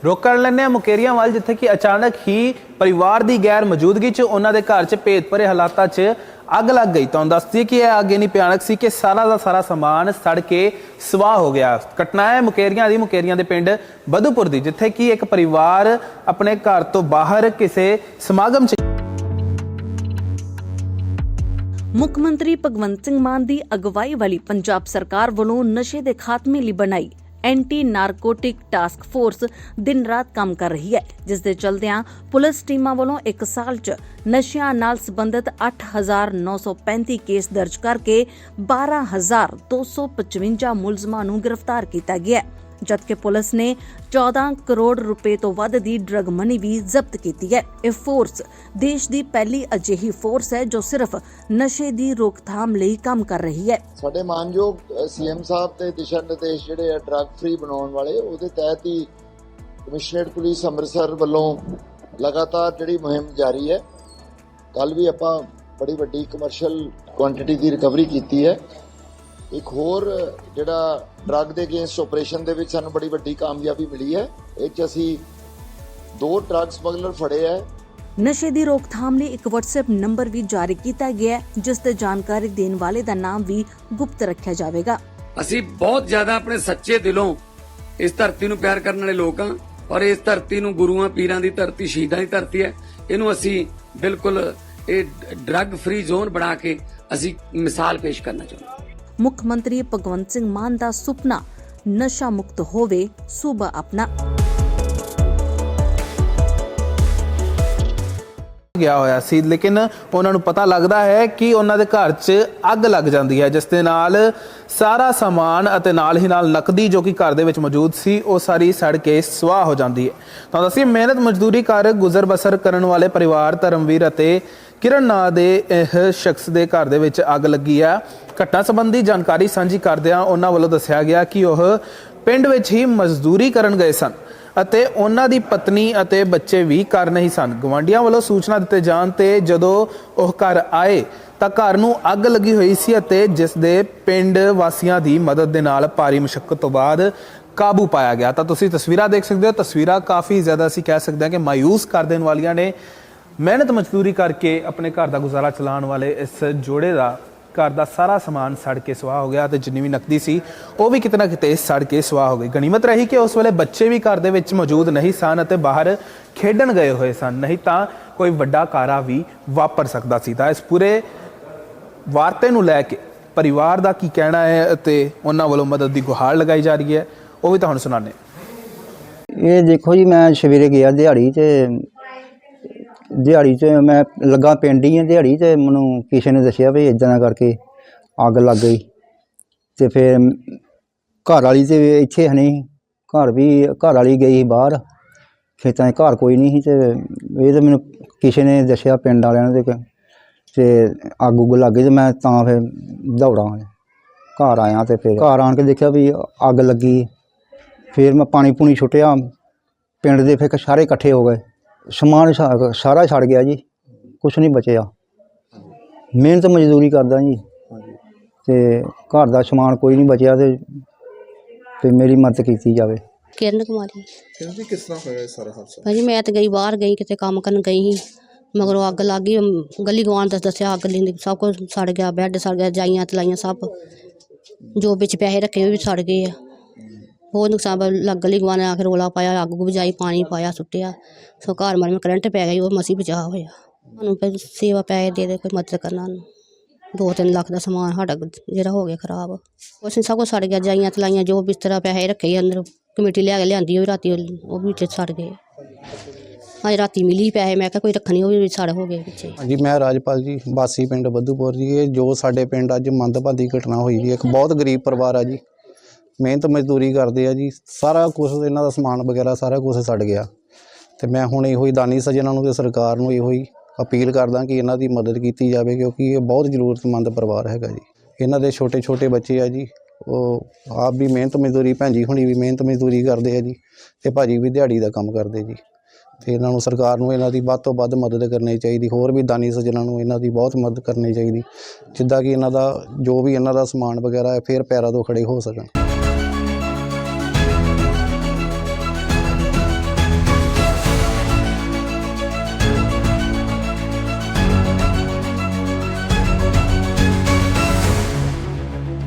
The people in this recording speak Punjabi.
ਰੁਕ ਕਰ ਲੈਂਦੇ ਹਾਂ ਮੁਕੇਰੀਆਂ ਵੱਲ, ਜਿੱਥੇ ਕਿ ਅਚਾਨਕ ਹੀ ਪਰਿਵਾਰ ਦੀ ਗੈਰ ਮੌਜੂਦਗੀ 'ਚ ਉਹਨਾਂ ਦੇ ਘਰ 'ਚ ਭੇਦ ਭਰੇ ਹਾਲਾਤਾਂ 'ਚ ਅੱਗ ਲੱਗ ਗਈ। ਤਾਂ ਦੱਸਦੀ ਕਿ ਇਹ ਅੱਗ ਇੰਨੀ ਭਿਆਨਕ ਸੀ ਕਿ ਸਾਰਾ ਦਾ ਸਾਰਾ ਸਮਾਨ ਸੜ ਕੇ ਸਵਾਹ ਹੋ ਗਿਆ। ਘਟਨਾ ਹੈ ਮੁਕੇਰੀਆਂ ਦੀ, ਮੁਕੇਰੀਆਂ ਦੇ ਪਿੰਡ ਬਧੂਪੁਰ ਦੀ, ਜਿੱਥੇ ਕਿ ਇੱਕ ਪਰਿਵਾਰ ਆਪਣੇ ਘਰ ਤੋਂ ਬਾਹਰ ਕਿਸੇ ਸਮਾਗਮ 'ਚ ਮੁੱਖ ਮੰਤਰੀ ਭਗਵੰਤ ਸਿੰਘ ਮਾਨ ਦੀ ਅਗਵਾਈ ਵਾਲੀ ਪੰਜਾਬ ਸਰਕਾਰ ਵੱਲੋਂ ਨਸ਼ੇ ਦੇ ਖਾਤਮੇ ਲਈ ਬਣਾਈ ਐਂਟੀ ਨਾਰਕੋਟਿਕ ਟਾਸਕ ਫੋਰਸ ਦਿਨ ਰਾਤ ਕੰਮ ਕਰ ਰਹੀ ਹੈ ਜਿਸ ਦੇ ਚਲਦਿਆਂ ਪੁਲਿਸ ਟੀਮਾਂ ਵੱਲੋਂ ਇੱਕ ਸਾਲ 'ਚ ਨਸ਼ਿਆਂ ਨਾਲ ਸੰਬੰਧਿਤ 8935 ਕੇਸ ਦਰਜ ਕਰਕੇ 12255 ਮੁਲਜ਼ਮਾਂ ਨੂੰ ਗ੍ਰਿਫਤਾਰ ਕੀਤਾ ਗਿਆ ਹੈ। ਜਦਕਿ ਪੁਲਿਸ ਨੇ 14 ਕਰੋੜ ਰੁਪਏ ਤੋਂ ਵੱਧ ਦੀ ਡਰਗ ਮਨੀ ਵੀ ਜ਼ਬਤ ਕੀਤੀ ਹੈ। ਇਹ ਫੋਰਸ ਦੇਸ਼ ਦੀ ਪਹਿਲੀ ਅਜਿਹੀ ਫੋਰਸ ਹੈ ਜੋ ਸਿਰਫ ਨਸ਼ੇ ਦੀ ਰੋਕਥਾਮ ਲਈ ਕੰਮ ਕਰ ਰਹੀ ਹੈ। ਸਾਡੇ ਮਾਨਯੋਗ ਸੀਐਮ ਸਾਹਿਬ ਦੇ ਦਿਸ਼ਾ ਨਿਰਦੇਸ਼ ਜਿਹੜੇ ਆ ਡਰੱਗ ਫ੍ਰੀ ਬਣਾਉਣ ਵਾਲੇ, ਉਹਦੇ ਤਹਿਤ ਹੀ ਕਮਿਸ਼ਨਰੇਟ ਪੁਲਿਸ ਅੰਮ੍ਰਿਤਸਰ ਵੱਲੋਂ ਲਗਾਤਾਰ ਜਿਹੜੀ ਮੁਹਿੰਮ ਜਾਰੀ ਹੈ ਕੱਲ ਵੀ ਆਪਾਂ ਬੜੀ ਵੱਡੀ ਕਮਰਸ਼ੀਅਲ ਕੁਆਂਟੀਟੀ ਦੀ ਰਿਕਵਰੀ ਕੀਤੀ ਹੈ। ਇੱਕ ਹੋਰ ਜਿਹੜਾ ਡਰੱਗ ਦੇ ਅਗੇਂਸਟ ਆਪਰੇਸ਼ਨ ਦੇ ਵਿੱਚ ਸਾਨੂੰ ਬੜੀ ਵੱਡੀ ਕਾਮਯਾਬੀ ਮਿਲੀ ਹੈ। ਇਹ ਚ ਅਸੀਂ ਦੋ ਡਰੱਗ ਸਮਗਲਰ ਫੜੇ ਹੈ। ਨਸ਼ੇ ਦੀ ਰੋਕਥਾਮ ਲਈ ਇੱਕ WhatsApp ਨੰਬਰ ਵੀ ਜਾਰੀ ਕੀਤਾ ਗਿਆ ਹੈ ਜਿਸ ਤੇ ਜਾਣਕਾਰੀ ਦੇਣ ਵਾਲੇ ਦਾ ਨਾਮ ਵੀ ਗੁਪਤ ਰੱਖਿਆ ਜਾਵੇਗਾ। ਅਸੀਂ ਬਹੁਤ ਜ਼ਿਆਦਾ ਆਪਣੇ ਸੱਚੇ ਦਿਲੋਂ ਇਸ ਧਰਤੀ ਨੂੰ ਪਿਆਰ ਕਰਨ ਵਾਲੇ ਲੋਕ ਹਾਂ ਔਰ ਇਸ ਧਰਤੀ ਨੂੰ ਗੁਰੂਆਂ ਪੀਰਾਂ ਦੀ ਧਰਤੀ ਸ਼ਹੀਦਾਂ ਦੀ ਧਰਤੀ ਹੈ। ਇਹਨੂੰ ਅਸੀਂ ਬਿਲਕੁਲ ਇਹ ਡਰੱਗ ਫ੍ਰੀ ਜ਼ੋਨ ਬਣਾ ਕੇ ਅਸੀਂ ਮਿਸਾਲ ਪੇਸ਼ ਕਰਨਾ ਚਾਹੁੰਦੇ ਹਾਂ। ਮੁੱਖ ਮੰਤਰੀ ਭਗਵੰਤ ਸਿੰਘ ਮਾਨ ਦਾ ਸੁਪਨਾ, ਨਸ਼ਾ ਮੁਕਤ ਹੋਵੇ, ਸੂਬਾ ਆਪਣਾ। ਗਿਆ ਹੋਇਆ ਸੀ, ਲੇਕਿਨ ਉਹਨਾਂ ਨੂੰ ਪਤਾ ਲੱਗਦਾ ਹੈ ਕਿ ਉਹਨਾਂ ਦੇ ਘਰ 'ਚ ਅੱਗ ਲੱਗ ਜਾਂਦੀ ਹੈ, ਜਿਸ ਦੇ ਨਾਲ ਸਾਰਾ ਸਾਮਾਨ ਅਤੇ ਨਾਲ ਹੀ ਨਾਲ ਨਕਦੀ ਜੋ ਕਿ ਘਰ ਦੇ ਵਿੱਚ ਮੌਜੂਦ ਸੀ, ਉਹ ਸਾਰੀ ਸੜ ਕੇ ਸਵਾਹ ਹੋ ਜਾਂਦੀ ਹੈ। ਤਾਂ ਅਸੀਂ ਮਿਹਨਤ ਮਜ਼ਦੂਰੀ ਕਰ ਗੁਜ਼ਰ ਬਸਰ ਕਰਨ ਵਾਲੇ ਪਰਿਵਾਰ ਧਰਮਵੀਰ ਅਤੇ ਕਿਰਨ ਨਾਂ ਦੇ ਇਹ ਸ਼ਖਸ ਦੇ ਘਰ ਦੇ ਵਿੱਚ ਅੱਗ ਲੱਗੀ ਆ ਘਟਨਾ ਸੰਬੰਧੀ ਜਾਣਕਾਰੀ ਸਾਂਝੀ ਕਰਦਿਆਂ ਉਹਨਾਂ ਵੱਲੋਂ ਦੱਸਿਆ ਗਿਆ ਕਿ ਉਹ ਪਿੰਡ ਵਿੱਚ ਹੀ ਮਜ਼ਦੂਰੀ ਕਰਨ ਗਏ ਸਨ ਅਤੇ ਉਹਨਾਂ ਦੀ ਪਤਨੀ ਅਤੇ ਬੱਚੇ ਵੀ ਘਰ ਨਹੀਂ ਸਨ। ਗਵਾਂਡੀਆਂ ਵੱਲੋਂ ਸੂਚਨਾ ਦਿੱਤੇ ਜਾਣ ਤੇ ਜਦੋਂ ਉਹ ਘਰ ਆਏ ਤਾਂ ਘਰ ਨੂੰ ਅੱਗ ਲੱਗੀ ਹੋਈ ਸੀ ਅਤੇ ਜਿਸ ਦੇ ਪਿੰਡ ਵਾਸੀਆਂ ਦੀ ਮਦਦ ਦੇ ਨਾਲ ਭਾਰੀ ਮੁਸ਼ਕਲ ਤੋਂ ਬਾਅਦ ਕਾਬੂ ਪਾਇਆ ਗਿਆ। ਤਾਂ ਤੁਸੀਂ ਤਸਵੀਰਾਂ ਦੇਖ ਸਕਦੇ ਹੋ। ਤਸਵੀਰਾਂ ਕਾਫੀ ਜ਼ਿਆਦਾ ਅਸੀਂ ਕਹਿ ਸਕਦੇ ਹਾਂ ਕਿ ਮਾਇੂਸ ਕਰ ਦੇਣ ਵਾਲੀਆਂ ਨੇ। ਮਿਹਨਤ ਮਜ਼ਦੂਰੀ ਕਰਕੇ ਆਪਣੇ ਘਰ ਦਾ ਗੁਜ਼ਾਰਾ ਚਲਾਉਣ ਵਾਲੇ ਇਸ ਜੋੜੇ ਦਾ ਘਰ ਦਾ ਸਾਰਾ ਸਮਾਨ ਸੜ ਕੇ ਸਵਾਹ ਹੋ ਗਿਆ ਤੇ ਜਿੰਨੀ ਵੀ ਨਕਦੀ ਸੀ, ਉਹ ਵੀ ਕਿਤੇ ਨਾ ਕਿਤੇ ਸੜ ਕੇ ਸਵਾਹ ਹੋ ਗਈ। ਗਨੀਮਤ ਰਹੀ ਕਿ ਉਸ ਵੇਲੇ ਬੱਚੇ ਵੀ ਘਰ ਦੇ ਵਿੱਚ ਮੌਜੂਦ ਨਹੀਂ ਸਨ ਅਤੇ ਬਾਹਰ ਖੇਡਣ ਗਏ ਹੋਏ ਸਨ। ਨਹੀਂ ਤਾਂ ਕੋਈ ਵੱਡਾ ਕਾਰਾ ਵੀ ਵਾਪਰ ਸਕਦਾ ਸੀ। ਤਾਂ ਇਸ ਪੂਰੇ ਵਾਰਤੇ ਨੂੰ ਲੈ ਕੇ ਪਰਿਵਾਰ ਦਾ ਕੀ ਕਹਿਣਾ ਹੈ ਅਤੇ ਉਹਨਾਂ ਵੱਲੋਂ ਮਦਦ ਦੀ ਗੁਹਾਰ ਲਗਾਈ ਜਾ ਰਹੀ ਹੈ, ਉਹ ਵੀ ਤੁਹਾਨੂੰ ਸੁਣਾਣੇ ਇਹ ਦੇਖੋ ਜੀ, ਮੈਂ ਸਵੇਰੇ ਗਿਆ ਦਿਹਾੜੀ ਤੇ ਦਿਹਾੜੀ 'ਚ ਮੈਂ ਲੱਗਾ ਪਿੰਡ ਹੀ ਆ ਦਿਹਾੜੀ ਤੇ ਮੈਨੂੰ ਕਿਸੇ ਨੇ ਦੱਸਿਆ ਵੀ ਇਦਾਂ ਦਾ ਕਰਕੇ ਅੱਗ ਲੱਗ ਗਈ। ਤੇ ਫਿਰ ਘਰ ਵਾਲੀ ਤੇ ਇੱਥੇ ਨਹੀਂ, ਘਰ ਵੀ, ਘਰ ਵਾਲੀ ਗਈ ਸੀ ਬਾਹਰ ਖੇਤਾਂ 'ਚ ਘਰ ਕੋਈ ਨਹੀਂ ਸੀ ਤੇ ਇਹ ਤਾਂ ਮੈਨੂੰ ਕਿਸੇ ਨੇ ਦੱਸਿਆ ਪਿੰਡ ਵਾਲਿਆਂ ਨੇ ਤੇ ਤੇ ਅੱਗ ਉੱਗ ਲੱਗ ਗਈ ਤੇ ਮੈਂ ਤਾਂ ਫਿਰ ਦੌੜਾਂ ਘਰ ਆਇਆ ਤੇ ਫਿਰ ਘਰ ਆਣ ਕੇ ਦੇਖਿਆ ਵੀ ਅੱਗ ਲੱਗੀ। ਫਿਰ ਮੈਂ ਪਾਣੀ ਪੂਣੀ ਛੁੱਟਿਆ। ਪਿੰਡ ਦੇ ਫਿਰ ਸਾਰੇ ਇਕੱਠੇ ਹੋ ਗਏ। ਸਮਾਨ ਸਾ- ਸਾਰਾ ਛੜ ਗਿਆ ਜੀ। ਕੁਛ ਨਹੀਂ ਬਚਿਆ। ਮਿਹਨਤ ਮਜ਼ਦੂਰੀ ਕਰਦਾ ਜੀ। ਤੇ ਘਰ ਦਾ ਸਮਾਨ ਕੋਈ ਨਹੀਂ ਬਚਿਆ ਤੇ ਤੇ ਮੇਰੀ ਮਦਦ ਕੀਤੀ ਜਾਵੇ। ਕਿਰਨ ਕੁਮਾਰੀ ਕਿੰਨੀ ਕਿਸ ਤਰ੍ਹਾਂ ਹੋਇਆ ਇਹ ਸਾਰਾ ਹਾਦਸਾ? ਭਾਜੀ ਮੈਂ ਤਾਂ ਗਈ ਬਾਹਰ ਗਈ ਕਿਤੇ ਕੰਮ ਕਰਨ ਗਈ ਸੀ। ਮਗਰੋਂ ਅੱਗ ਲੱਗ ਗਈ ਅਮ, ਗਲੀ ਗਵਾਂਢ ਦਾ ਦੱਸਿਆ ਅੱਗ ਲੈਂਦੀ ਸਭ ਕੁਝ ਸੜ ਗਿਆ ਬੈੱਡ ਸੜ ਗਿਆ ਜਾਈਆਂ ਤਲਾਈਆਂ ਸਭ। ਜੋ ਵਿੱਚ ਪੈਸੇ ਰੱਖੇ ਉਹ ਵੀ ਸੜ ਗਏ ਆ। ਬਹੁਤ ਨੁਕਸਾਨ ਬ- ਲੱਗ ਗਲੀ ਗਵਾਂਢ ਨੇ ਆ ਕੇ ਰੋਲਾ ਪਾਇਆ, ਅੱਗ ਬੁਝਾਈ ਪਾਣੀ ਪਾਇਆ, ਸੁੱਟਿਆ। ਸੋ ਘਰ ਮਾਰ ਮੈਂ ਕਰੰਟ ਪੈ ਗਈ ਉਹ ਮਸੀ ਬਚਾ ਹੋਇਆ। ਉਹਨੂੰ ਫਿਰ ਸੇਵਾ ਪੈਸੇ ਦੇ ਦੇ, ਕੋਈ ਮਦਦ ਕਰਨਾ ਉਹਨੂੰ ਦੋ ਤਿੰਨ ਲੱਖ ਦਾ ਸਮਾਨ ਸਾਡਾ ਜਿਹੜਾ ਹੋ ਗਿਆ ਖਰਾਬ। ਉਸ ਨੇ ਸਭ ਕੁਝ ਸੜ ਗਿਆ ਜਾਈਆਂ ਤਲਾਈਆਂ, ਜੋ ਬਿਸਤਰਾ ਪੈਸੇ ਰੱਖੇ ਅੰਦਰ। ਕਮੇਟੀ ਲਿਆ ਕੇ ਲਿਆਂਦੀ, ਉਹ ਰਾਤੀ ਉਹ ਉਹ ਵੀ ਵਿੱਚ ਸੜ ਗਏ। ਅੱਜ ਰਾਤੀ ਮਿਲੀ ਪੈਸੇ, ਮੈਂ ਕਿਹਾ ਕੋਈ ਰੱਖਣੀ ਉਹ ਵੀ ਸੜ ਹੋ ਗਏ ਪਿੱਛੇ। ਹਾਂਜੀ, ਮੈਂ ਰਾਜਪਾਲ ਜੀ ਬਾਸੀ ਪਿੰਡ ਬੱਧੂਪੁਰ ਜੀ, ਇਹ ਜੋ ਸਾਡੇ ਪਿੰਡ ਅੱਜ ਮੰਦਭਾਗੀ ਘਟਨਾ ਹੋਈ ਜੀ, ਇੱਕ ਬਹੁਤ ਗਰੀਬ ਪਰਿਵਾਰ ਆ ਜੀ। ਮਿਹਨਤ ਮਜ਼ਦੂਰੀ ਕਰਦੇ ਆ ਜੀ, ਸਾਰਾ ਕੁਝ ਇਹਨਾਂ ਦਾ ਸਮਾਨ ਵਗੈਰਾ ਸਾਰਾ ਕੁਝ ਸੜ ਗਿਆ। ਤੇ ਮੈਂ ਹੁਣ ਇਹੋ ਹੀ ਦਾਨੀ ਸੱਜਣਾਂ ਨੂੰ ਤੇ ਸਰਕਾਰ ਨੂੰ ਇਹੋ ਹੀ ਅਪੀਲ ਕਰਦਾ ਕਿ ਇਹਨਾਂ ਦੀ ਮਦਦ ਕੀਤੀ ਜਾਵੇ, ਕਿਉਂਕਿ ਇਹ ਬਹੁਤ ਜ਼ਰੂਰਤਮੰਦ ਪਰਿਵਾਰ ਹੈਗਾ ਜੀ। ਇਹਨਾਂ ਦੇ ਛੋਟੇ ਛੋਟੇ ਬੱਚੇ ਆ ਜੀ, ਉਹ ਆਪ ਵੀ ਮਿਹਨਤ ਮਜ਼ਦੂਰੀ, ਭੈਣ ਹੁਣੀ ਵੀ ਮਿਹਨਤ ਮਜ਼ਦੂਰੀ ਕਰਦੇ ਆ ਜੀ ਤੇ ਭਾਜੀ ਵੀ ਦਿਹਾੜੀ ਦਾ ਕੰਮ ਕਰਦੇ ਜੀ। ਤੇ ਇਹਨਾਂ ਨੂੰ ਸਰਕਾਰ ਨੂੰ ਇਹਨਾਂ ਦੀ ਵੱਧ ਤੋਂ ਵੱਧ ਮਦਦ ਕਰਨੀ ਚਾਹੀਦੀ, ਹੋਰ ਵੀ ਦਾਨੀ ਸੱਜਣਾਂ ਨੂੰ ਇਹਨਾਂ ਦੀ ਬਹੁਤ ਮਦਦ ਕਰਨੀ ਚਾਹੀਦੀ, ਜਿੱਦਾਂ ਕਿ ਇਹਨਾਂ ਦਾ ਜੋ ਵੀ ਇਹਨਾਂ ਦਾ ਸਮਾਨ ਵਗੈਰਾ ਹੈ, ਫਿਰ ਪੈਰਾਂ ਤੋਂ ਖੜੇ ਹੋ ਸਕਣ।